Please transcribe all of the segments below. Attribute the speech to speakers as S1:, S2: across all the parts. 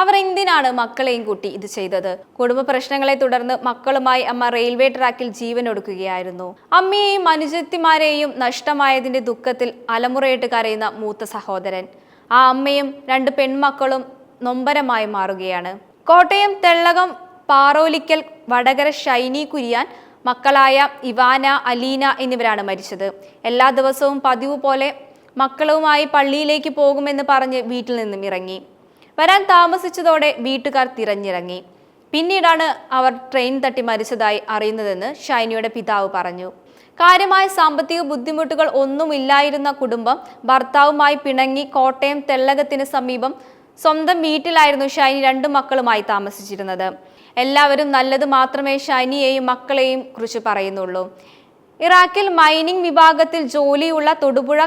S1: അവർ എന്തിനാണ് മക്കളെയും കൂട്ടി ഇത് ചെയ്തത്? കുടുംബ പ്രശ്നങ്ങളെ തുടർന്ന് മക്കളുമായി അമ്മ റെയിൽവേ ട്രാക്കിൽ ജീവൻ ഒടുക്കുകയായിരുന്നു അമ്മയെയും അനുജത്തിമാരെയും നഷ്ടമായതിന്റെ ദുഃഖത്തിൽ അലമുറയിട്ട് കരയുന്ന മൂത്ത സഹോദരൻ. ആ അമ്മയും രണ്ട് പെൺമക്കളും നൊമ്പരമായി മാറുകയാണ്. കോട്ടയം തെള്ളകം പാറോലിക്കൽ വടകര ഷൈനി കുര്യൻ മക്കളായ ഇവാന അലീന എന്നിവരാണ് മരിച്ചത്. എല്ലാ ദിവസവും പതിവ് പോലെ മക്കളുമായി പള്ളിയിലേക്ക് പോകുമെന്ന് പറഞ്ഞ് വീട്ടിൽ നിന്നും ഇറങ്ങി. വരാൻ താമസിച്ചതോടെ വീട്ടുകാർ തിരഞ്ഞിറങ്ങി. പിന്നീടാണ് അവർ ട്രെയിൻ തട്ടി മരിച്ചതായി അറിയുന്നതെന്ന് ഷൈനിയുടെ പിതാവ് പറഞ്ഞു. കാര്യമായ സാമ്പത്തിക ബുദ്ധിമുട്ടുകൾ ഒന്നുമില്ലായിരുന്ന കുടുംബം ഭർത്താവുമായി പിണങ്ങി കോട്ടയം തെള്ളകത്തിന് സമീപം സ്വന്തം വീട്ടിലായിരുന്നു ഷൈനി രണ്ടു മക്കളുമായി താമസിച്ചിരുന്നത്. എല്ലാവരും നല്ലത് മാത്രമേ ഷൈനിയെയും മക്കളെയും കുറിച്ച് പറയുന്നുള്ളൂ. ഇറാഖിൽ മൈനിങ് വിഭാഗത്തിൽ ജോലിയുള്ള തൊടുപുഴ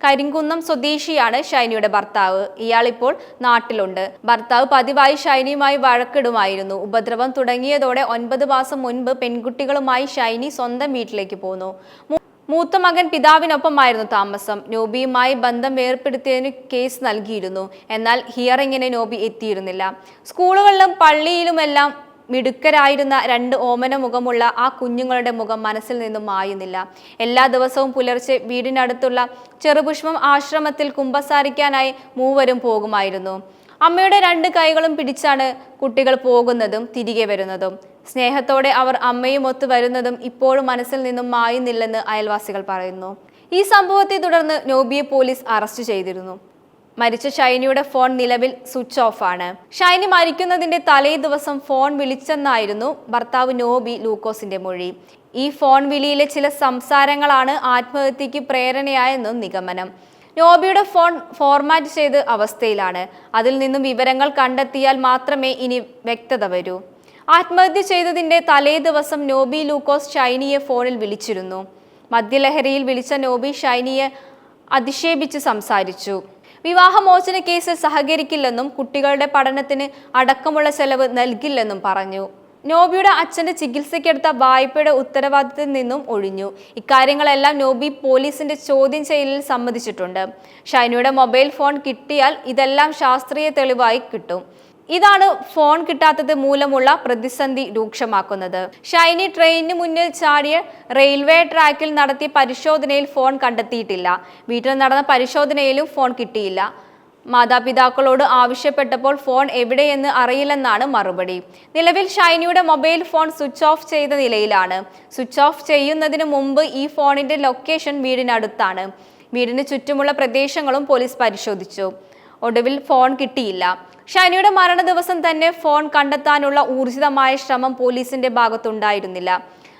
S1: കരിങ്കുന്നം സ്വദേശിയാണ് ഷൈനിയുടെ ഭർത്താവ്. ഇയാൾ ഇപ്പോൾ നാട്ടിലുണ്ട്. ഭർത്താവ് പതിവായി ഷൈനിയുമായി വഴക്കിടുമായിരുന്നു. ഉപദ്രവം തുടങ്ങിയതോടെ ഒൻപത് മാസം മുൻപ് പെൺകുട്ടികളുമായി ഷൈനി സ്വന്തം വീട്ടിലേക്ക് പോന്നു. മൂത്ത മകൻ പിതാവിനൊപ്പമായിരുന്നു താമസം. നോബിയുമായി ബന്ധം വേർപ്പെടുത്തിയതിന് കേസ് നൽകിയിരുന്നു. എന്നാൽ ഹിയറിങ്ങിന് നോബി എത്തിയിരുന്നില്ല. സ്കൂളുകളിലും പള്ളിയിലുമെല്ലാം മിടുക്കരായിരുന്ന രണ്ട് ഓമന മുഖമുള്ള ആ കുഞ്ഞുങ്ങളുടെ മുഖം മനസ്സിൽ നിന്നും മായുന്നില്ല. എല്ലാ ദിവസവും പുലർച്ചെ വീടിനടുത്തുള്ള ചെറുപുഷ്പം ആശ്രമത്തിൽ കുമ്പസാരിക്കാനായി മൂവരും പോകുമായിരുന്നു. അമ്മയുടെ രണ്ട് കൈകളും പിടിച്ചാണ് കുട്ടികൾ പോകുന്നതും തിരികെ വരുന്നതും. സ്നേഹത്തോടെ അവർ അമ്മയും ഒത്തു വരുന്നതും ഇപ്പോഴും മനസ്സിൽ നിന്നും മായുന്നില്ലെന്ന് അയൽവാസികൾ പറയുന്നു. ഈ സംഭവത്തെ തുടർന്ന് നോബിയെ പോലീസ് അറസ്റ്റ് ചെയ്തിരുന്നു. മരിച്ച ഷൈനിയുടെ ഫോൺ നിലവിൽ സ്വിച്ച് ഓഫ് ആണ്. ഷൈനി മരിക്കുന്നതിന്റെ തലേ ദിവസം ഫോൺ വിളിച്ചെന്നായിരുന്നു ഭർത്താവ് നോബി ലൂക്കോസിന്റെ മൊഴി. ഈ ഫോൺ വിളിയിലെ ചില സംസാരങ്ങളാണ് ആത്മഹത്യക്ക് പ്രേരണയായെന്നും നിഗമനം. നോബിയുടെ ഫോൺ ഫോർമാറ്റ് ചെയ്ത് അവസ്ഥയിലാണ്. അതിൽ നിന്നും വിവരങ്ങൾ കണ്ടെത്തിയാൽ മാത്രമേ ഇനി വ്യക്തത വരൂ. ആത്മഹത്യ ചെയ്തതിന്റെ തലേ ദിവസം നോബി ലൂക്കോസ് ഷൈനിയെ ഫോണിൽ വിളിച്ചിരുന്നു. മദ്യലഹരിയിൽ വിളിച്ച നോബി ഷൈനിയെ അധിക്ഷേപിച്ച് സംസാരിച്ചു. വിവാഹമോചന കേസിൽ സഹകരിക്കില്ലെന്നും കുട്ടികളുടെ പഠനത്തിന് അടക്കമുള്ള ചെലവ് നൽകില്ലെന്നും പറഞ്ഞു. നോബിയുടെ അച്ഛന്റെ ചികിത്സയ്ക്കെടുത്ത വായ്പയുടെ ഉത്തരവാദിത്തത്തിൽ നിന്നും ഒഴിഞ്ഞു. ഇക്കാര്യങ്ങളെല്ലാം നോബി പോലീസിന്റെ ചോദ്യം ചെയ്യലിൽ സമ്മതിച്ചിട്ടുണ്ട്. ഷൈനയുടെ മൊബൈൽ ഫോൺ കിട്ടിയാൽ ഇതെല്ലാം ശാസ്ത്രീയ തെളിവായി കിട്ടും. ഇതാണ് ഫോൺ കിട്ടാത്തത് മൂലമുള്ള പ്രതിസന്ധി രൂക്ഷമാക്കുന്നത്. ഷൈനി ട്രെയിനിന് മുന്നിൽ ചാടിയ റെയിൽവേ ട്രാക്കിൽ നടത്തിയ പരിശോധനയിൽ ഫോൺ കണ്ടെത്തിയിട്ടില്ല. വീട്ടിൽ നടന്ന പരിശോധനയിലും ഫോൺ കിട്ടിയില്ല. മാതാപിതാക്കളോട് ആവശ്യപ്പെട്ടപ്പോൾ ഫോൺ എവിടെയെന്ന് അറിയില്ലെന്നാണ് മറുപടി. നിലവിൽ ഷൈനിയുടെ മൊബൈൽ ഫോൺ സ്വിച്ച് ഓഫ് ചെയ്ത നിലയിലാണ്. സ്വിച്ച് ഓഫ് ചെയ്യുന്നതിന് മുമ്പ് ഈ ഫോണിന്റെ ലൊക്കേഷൻ വീടിനടുത്താണ്. വീടിന് ചുറ്റുമുള്ള പ്രദേശങ്ങളും പോലീസ് പരിശോധിച്ചു. ഒടുവിൽ ഫോൺ കിട്ടിയില്ല. ഷൈനിയുടെ മരണ ദിവസം തന്നെ ഫോൺ കണ്ടെത്താനുള്ള ഊർജിതമായ ശ്രമം പോലീസിന്റെ ഭാഗത്തുണ്ടായിരുന്നില്ല.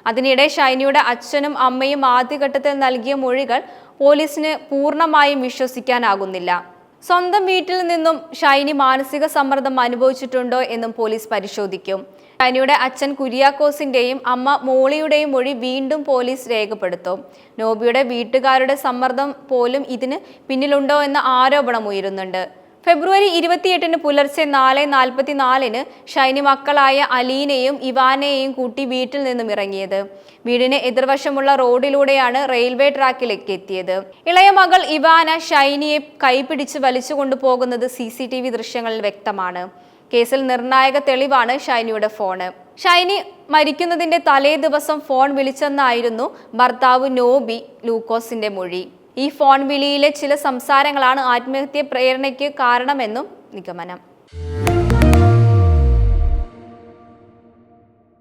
S1: അതിനിടെ ഷൈനിയുടെ അച്ഛനും അമ്മയും ആദ്യഘട്ടത്തിൽ നൽകിയ മൊഴികൾ പോലീസിന് പൂർണമായും വിശ്വസിക്കാനാകുന്നില്ല. സ്വന്തം വീട്ടിൽ നിന്നും ഷൈനി മാനസിക സമ്മർദ്ദം അനുഭവിച്ചിട്ടുണ്ടോ എന്നും പോലീസ് പരിശോധിക്കും. ഷൈനിയുടെ അച്ഛൻ കുര്യാക്കോസിന്റെയും അമ്മ മോളിയുടെയും മൊഴി വീണ്ടും പോലീസ് രേഖപ്പെടുത്തും. നോബിയുടെ വീട്ടുകാരുടെ സമ്മർദ്ദം പോലും ഇതിന് പിന്നിലുണ്ടോ എന്ന ആരോപണം ഉയരുന്നുണ്ട്. ഫെബ്രുവരി ഇരുപത്തിയെട്ടിന് പുലർച്ചെ നാല് നാൽപ്പത്തിനാലിന് ഷൈനി മക്കളായ അലീനയും ഇവാനെയും കൂട്ടി വീട്ടിൽ നിന്നും ഇറങ്ങിയത്. വീടിന് എതിർവശമുള്ള റോഡിലൂടെയാണ് റെയിൽവേ ട്രാക്കിലേക്ക് എത്തിയത്. ഇളയ മകൾ ഇവാന ഷൈനിയെ കൈപിടിച്ച് വലിച്ചുകൊണ്ടു പോകുന്നത് സി സി ടി വി ദൃശ്യങ്ങളിൽ വ്യക്തമാണ്. കേസിൽ നിർണായക തെളിവാണ് ഷൈനിയുടെ ഫോണ്. ഷൈനി മരിക്കുന്നതിന്റെ തലേ ദിവസം ഫോൺ വിളിച്ചെന്നായിരുന്നു ഭർത്താവ് നോബി ലൂക്കോസിന്റെ മൊഴി. ഈ ഫോൺ വിളിയിലെ ചില സംസാരങ്ങളാണ് ആത്മഹത്യ പ്രേരണയ്ക്ക് കാരണമെന്നും നിഗമനം.